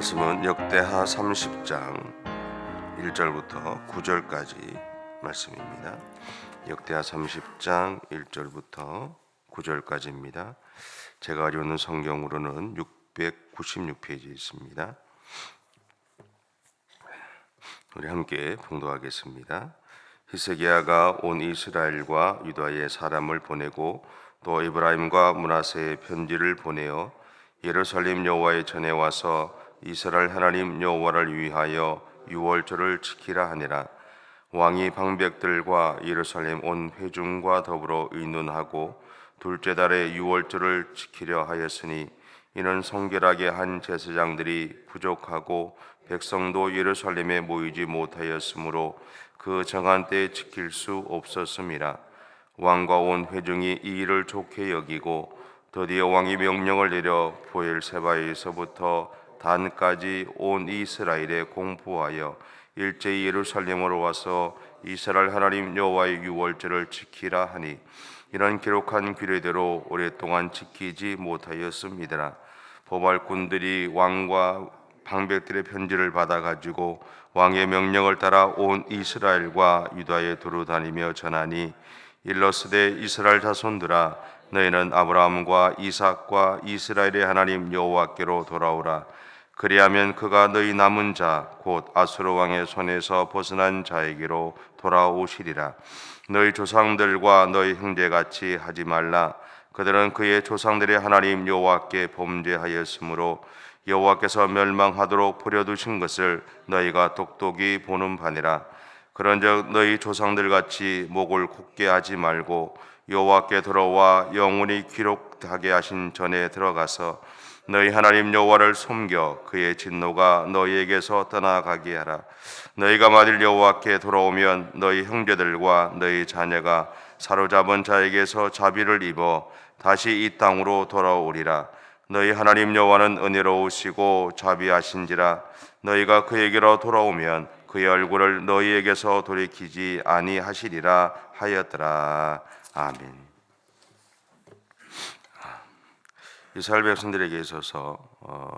말씀은 역대하 30장 1절부터 9절까지 말씀입니다. 역대하 30장 1절부터 9절까지입니다. 제가 있는 성경으로는 696페이지 있습니다. 우리 함께 봉독하겠습니다. 히스기야가 온 이스라엘과 유다의 사람을 보내고 또 이브라임과 문하세의 편지를 보내어 예루살렘 여호와의 전에 와서 이스라엘 하나님 여호와를 위하여 유월절을 지키라 하니라. 왕이 방백들과 예루살렘 온 회중과 더불어 의논하고 둘째 달에 유월절을 지키려 하였으니 이는 성결하게 한 제사장들이 부족하고 백성도 예루살렘에 모이지 못하였으므로 그 정한 때에 지킬 수 없었음이라. 왕과 온 회중이 이 일을 좋게 여기고 드디어 왕이 명령을 내려 보엘세바에서부터 단까지 온 이스라엘에 공포하여 일제히 예루살렘으로 와서 이스라엘 하나님 여호와의 유월절을 지키라 하니 이런 기록한 규례대로 오랫동안 지키지 못하였습니다. 보발꾼들이 왕과 방백들의 편지를 받아 가지고 왕의 명령을 따라 온 이스라엘과 유다에 두루 다니며 전하니 일러스되 이스라엘 자손들아 너희는 아브라함과 이삭과 이스라엘의 하나님 여호와께로 돌아오라 그리하면 그가 너희 남은 자 곧 아수르 왕의 손에서 벗어난 자에게로 돌아오시리라. 너희 조상들과 너희 형제같이 하지 말라. 그들은 그의 조상들의 하나님 여호와께 범죄하였으므로 여호와께서 멸망하도록 버려두신 것을 너희가 똑똑히 보는 바니라. 그런즉 너희 조상들 같이 목을 곧게 하지 말고 여호와께 들어와 영원히 기록 하게 하신 전에 들어가서 너희 하나님 여호와를 섬겨 그의 진노가 너희에게서 떠나가게 하라. 너희가 만일 여호와께 돌아오면 너희 형제들과 너희 자녀가 사로잡은 자에게서 자비를 입어 다시 이 땅으로 돌아오리라. 너희 하나님 여호와는 은혜로우시고 자비하신지라. 너희가 그에게로 돌아오면 그의 얼굴을 너희에게서 돌이키지 아니하시리라 하였더라. 아멘. 이스라엘 백성들에게 있어서 어,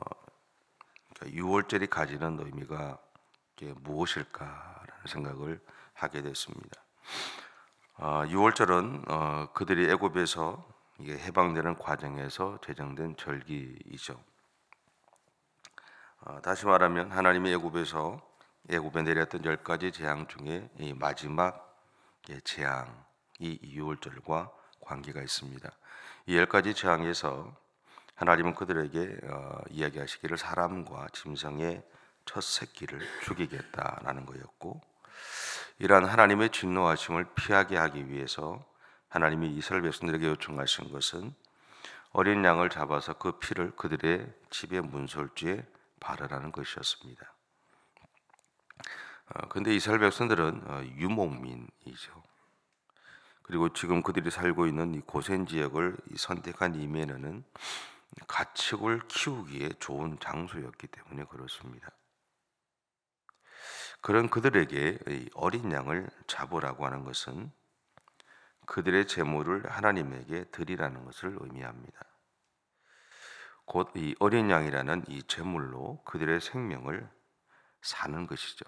그러니까 유월절이 가지는 의미가 무엇일까라는 생각을 하게 됐습니다. 어, 유월절은 어, 그들이 애굽에서 해방되는 과정에서 제정된 절기이죠. 어, 다시 말하면 하나님이 애굽에서 애굽에 내렸던 열 가지 재앙 중에 이 마지막 예, 재앙이 유월절과 관계가 있습니다. 이 열 가지 재앙에서 하나님은 그들에게 어, 이야기하시기를 사람과 짐승의 첫 새끼를 죽이겠다라는 거였고 이러한 하나님의 진노하심을 피하게 하기 위해서 하나님이 이스라엘 백성들에게 요청하신 것은 어린 양을 잡아서 그 피를 그들의 집의 문설주에 바르라는 것이었습니다. 그런데 어, 이스라엘 백성들은 어, 유목민이죠. 그리고 지금 그들이 살고 있는 이 고센 지역을 선택한 이면에는 가축을 키우기에 좋은 장소였기 때문에 그렇습니다. 그런 그들에게 어린 양을 잡으라고 하는 것은 그들의 재물을 하나님에게 드리라는 것을 의미합니다. 곧 이 어린 양이라는 이 재물로 그들의 생명을 사는 것이죠.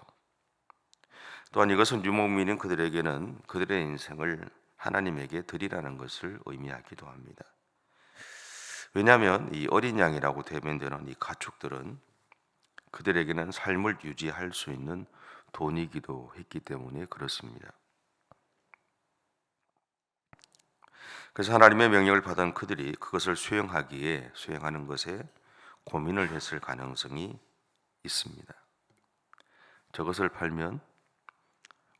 또한 이것은 유목민인 그들에게는 그들의 인생을 하나님에게 드리라는 것을 의미하기도 합니다. 왜냐하면 이 어린 양이라고 대변되는 이 가축들은 그들에게는 삶을 유지할 수 있는 돈이기도 했기 때문에 그렇습니다. 그래서 하나님의 명령을 받은 그들이 그것을 수행하기에 수행하는 것에 고민을 했을 가능성이 있습니다. 저것을 팔면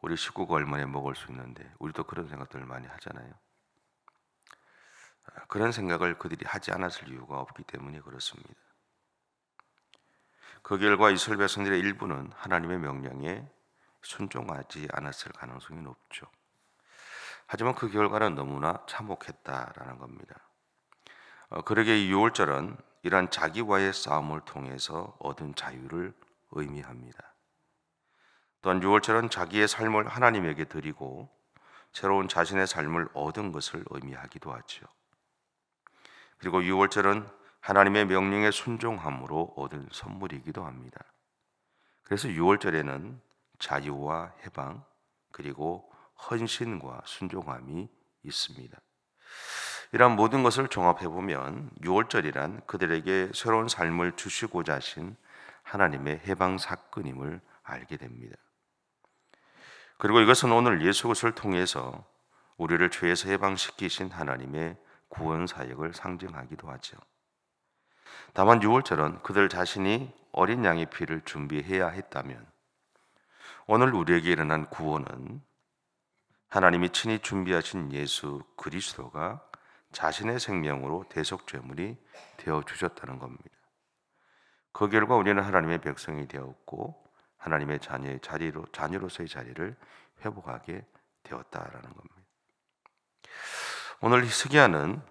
우리 식구가 얼마나 먹을 수 있는데 우리도 그런 생각들을 많이 하잖아요. 그런 생각을 그들이 하지 않았을 이유가 없기 때문에 그렇습니다. 그 결과 이스라엘 백성들의 일부는 하나님의 명령에 순종하지 않았을 가능성이 높죠. 하지만 그 결과는 너무나 참혹했다라는 겁니다. 어, 그러게 이 유월절은 이러한 자기와의 싸움을 통해서 얻은 자유를 의미합니다. 또한 유월절은 자기의 삶을 하나님에게 드리고 새로운 자신의 삶을 얻은 것을 의미하기도 하죠. 그리고 유월절은 하나님의 명령에 순종함으로 얻은 선물이기도 합니다. 그래서 6월절에는 자유와 해방 그리고 헌신과 순종함이 있습니다. 이러한 모든 것을 종합해 보면 6월절이란 그들에게 새로운 삶을 주시고자 하신 하나님의 해방 사건임을 알게 됩니다. 그리고 이것은 오늘 예수 그리스도를 통해서 우리를 죄에서 해방시키신 하나님의 구원 사역을 상징하기도 하죠. 다만 6월절은 그들 자신이 어린 양의 피를 준비해야 했다면 오늘 우리에게 일어난 구원은 하나님이 친히 준비하신 예수 그리스도가 자신의 생명으로 대속 죄물이 되어 주셨다는 겁니다. 그 결과 우리는 하나님의 백성이 되었고 하나님의 자녀의 자리로 자녀로서의 자리를 회복하게 되었다라는 겁니다. 오늘 히스기야는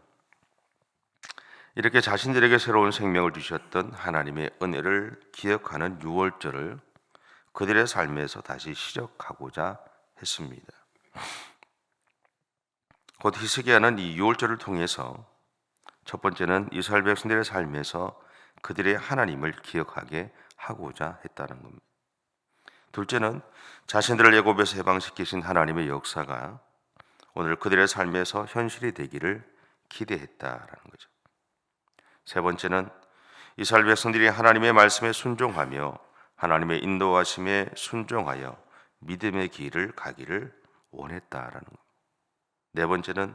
이렇게 자신들에게 새로운 생명을 주셨던 하나님의 은혜를 기억하는 유월절을 그들의 삶에서 다시 시작하고자 했습니다. 곧 히스기야는 이 유월절을 통해서 첫 번째는 이스라엘 백성들의 삶에서 그들의 하나님을 기억하게 하고자 했다는 겁니다. 둘째는 자신들을 애굽에서 해방시키신 하나님의 역사가 오늘 그들의 삶에서 현실이 되기를 기대했다라는 거죠. 세 번째는 이스라엘 백성들이 하나님의 말씀에 순종하며 하나님의 인도하심에 순종하여 믿음의 길을 가기를 원했다라는 것. 네 번째는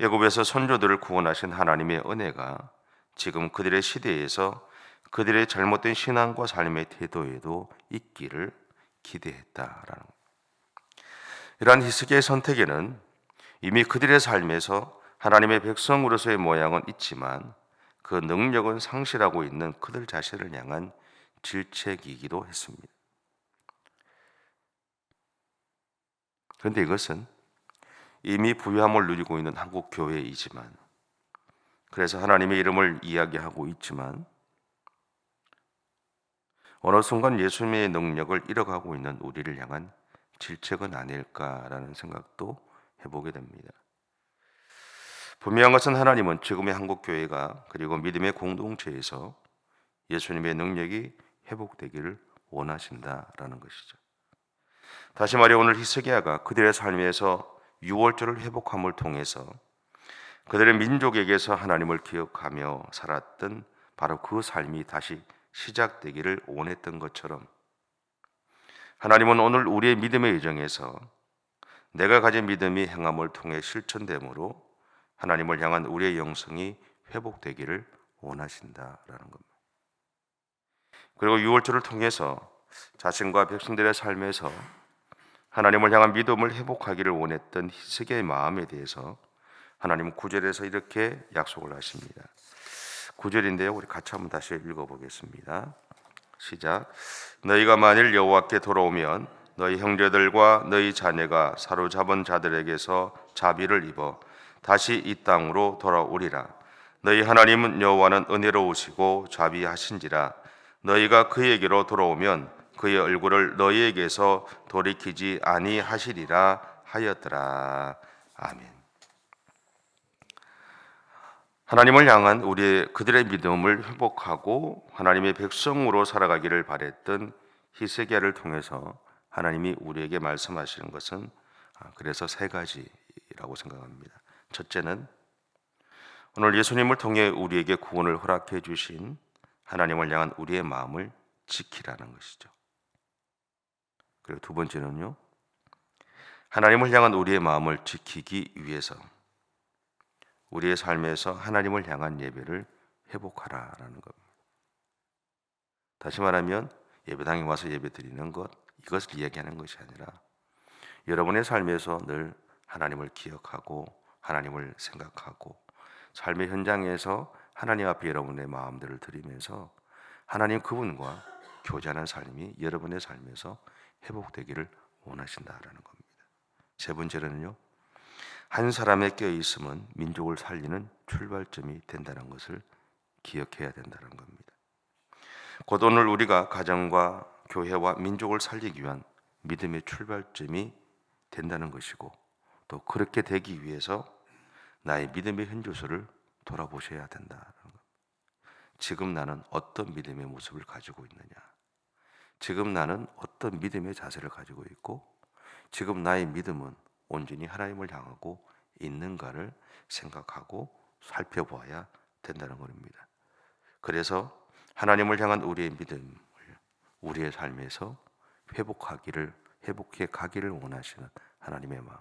애굽에서 선조들을 구원하신 하나님의 은혜가 지금 그들의 시대에서 그들의 잘못된 신앙과 삶의 태도에도 있기를 기대했다라는 것. 이러한 히스기의 선택에는 이미 그들의 삶에서 하나님의 백성으로서의 모양은 있지만 그 능력은 상실하고 있는 그들 자신을 향한 질책이기도 했습니다. 그런데 이것은 이미 부유함을 누리고 있는 한국 교회이지만 그래서 하나님의 이름을 이야기하고 있지만 어느 순간 예수님의 능력을 잃어가고 있는 우리를 향한 질책은 아닐까라는 생각도 해 보게 됩니다. 분명한 것은 하나님은 지금의 한국 교회가 그리고 믿음의 공동체에서 예수님의 능력이 회복되기를 원하신다라는 것이죠. 다시 말해 오늘 히스기야가 그들의 삶에서 유월절을 회복함을 통해서 그들의 민족에게서 하나님을 기억하며 살았던 바로 그 삶이 다시 시작되기를 원했던 것처럼 하나님은 오늘 우리의 믿음의 여정에서 내가 가진 믿음이 행함을 통해 실천됨으로 하나님을 향한 우리의 영성이 회복되기를 원하신다라는 겁니다. 그리고 유월절을 통해서 자신과 백성들의 삶에서 하나님을 향한 믿음을 회복하기를 원했던 히스기야의 마음에 대해서 하나님은 구절에서 이렇게 약속을 하십니다. 구절인데요. 우리 같이 한번 다시 읽어 보겠습니다. 시작. 너희가 만일 여호와께 돌아오면 너희 형제들과 너희 자녀가 사로잡은 자들에게서 자비를 입어 다시 이 땅으로 돌아오리라. 너희 하나님은 여호와는 은혜로우시고 자비하신지라. 너희가 그에게로 돌아오면 그의 얼굴을 너희에게서 돌이키지 아니하시리라 하였더라. 아멘. 하나님을 향한 우리의 그들의 믿음을 회복하고 하나님의 백성으로 살아가기를 바랬던 히스기야를 통해서 하나님이 우리에게 말씀하시는 것은 아, 그래서 세 가지라고 생각합니다. 첫째는 오늘 예수님을 통해 우리에게 구원을 허락해 주신 하나님을 향한 우리의 마음을 지키라는 것이죠. 그리고 두 번째는요. 하나님을 향한 우리의 마음을 지키기 위해서 우리의 삶에서 하나님을 향한 예배를 회복하라라는 겁니다. 다시 말하면 예배당에 와서 예배 드리는 것 이것을 이야기하는 것이 아니라 여러분의 삶에서 늘 하나님을 기억하고 하나님을 생각하고 삶의 현장에서 하나님 앞에 여러분의 마음들을 드리면서 하나님 그분과 교제하는 삶이 여러분의 삶에서 회복되기를 원하신다라는 겁니다. 세 번째로는요. 한 사람의 깨어 있음은 민족을 살리는 출발점이 된다는 것을 기억해야 된다는 겁니다. 곧 오늘 우리가 가정과 교회와 민족을 살리기 위한 믿음의 출발점이 된다는 것이고 또 그렇게 되기 위해서 나의 믿음의 현주소를 돌아보셔야 된다는 것. 지금 나는 어떤 믿음의 모습을 가지고 있느냐? 지금 나는 어떤 믿음의 자세를 가지고 있고 지금 나의 믿음은 온전히 하나님을 향하고 있는가를 생각하고 살펴보아야 된다는 것입니다. 그래서 하나님을 향한 우리의 믿음을 우리의 삶에서 회복하기를 회복해 가기를 원하시는 하나님의 마음.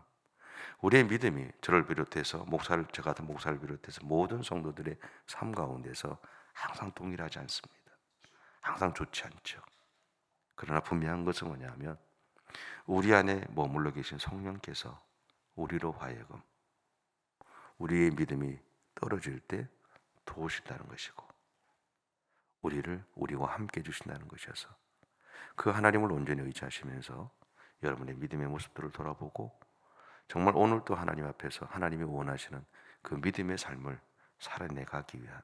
우리의 믿음이 저를 비롯해서 목사를 저 같은 목사를 비롯해서 모든 성도들의 삶 가운데서 항상 동일하지 않습니다. 항상 좋지 않죠. 그러나 분명한 것은 뭐냐면 우리 안에 머물러 계신 성령께서 우리로 하여금 우리의 믿음이 떨어질 때 도우신다는 것이고 우리를 우리와 함께 해 주신다는 것이어서 그 하나님을 온전히 의지하시면서 여러분의 믿음의 모습들을 돌아보고 정말 오늘도 하나님 앞에서 하나님이 원하시는 그 믿음의 삶을 살아내가기 위한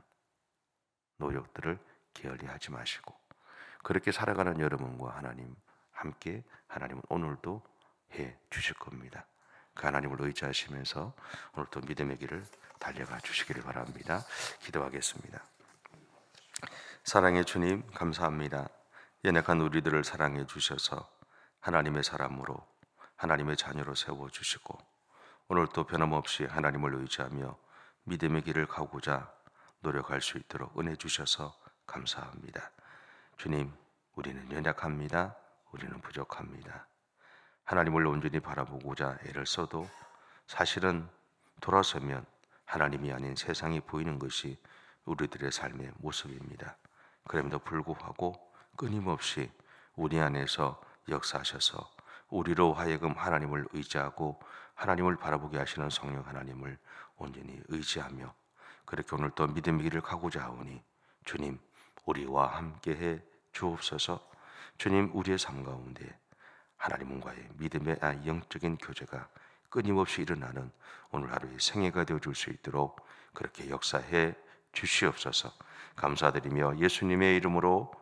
노력들을 게을리 하지 마시고 그렇게 살아가는 여러분과 하나님 함께 하나님은 오늘도 해 주실 겁니다. 그 하나님을 의지하시면서 오늘도 믿음의 길을 달려가 주시기를 바랍니다. 기도하겠습니다. 사랑의 주님 감사합니다. 연약한 우리들을 사랑해 주셔서 하나님의 사람으로 하나님의 자녀로 세워 주시고 오늘도 변함없이 하나님을 의지하며 믿음의 길을 가고자 노력할 수 있도록 은혜 주셔서 감사합니다. 주님, 우리는 연약합니다. 우리는 부족합니다. 하나님을 온전히 바라보고자 애를 써도 사실은 돌아서면 하나님이 아닌 세상이 보이는 것이 우리들의 삶의 모습입니다. 그럼에도 불구하고 끊임없이 우리 안에서 역사하셔서 우리로 하여금 하나님을 의지하고 하나님을 바라보게 하시는 성령 하나님을 온전히 의지하며 그렇게 오늘 또 믿음의 길을 가고자 하오니 주님 우리와 함께해 주옵소서. 주님 우리의 삶 가운데 하나님과의 믿음의 아, 영적인 교제가 끊임없이 일어나는 오늘 하루의 생애가 되어 줄 수 있도록 그렇게 역사해 주시옵소서. 감사드리며 예수님의 이름으로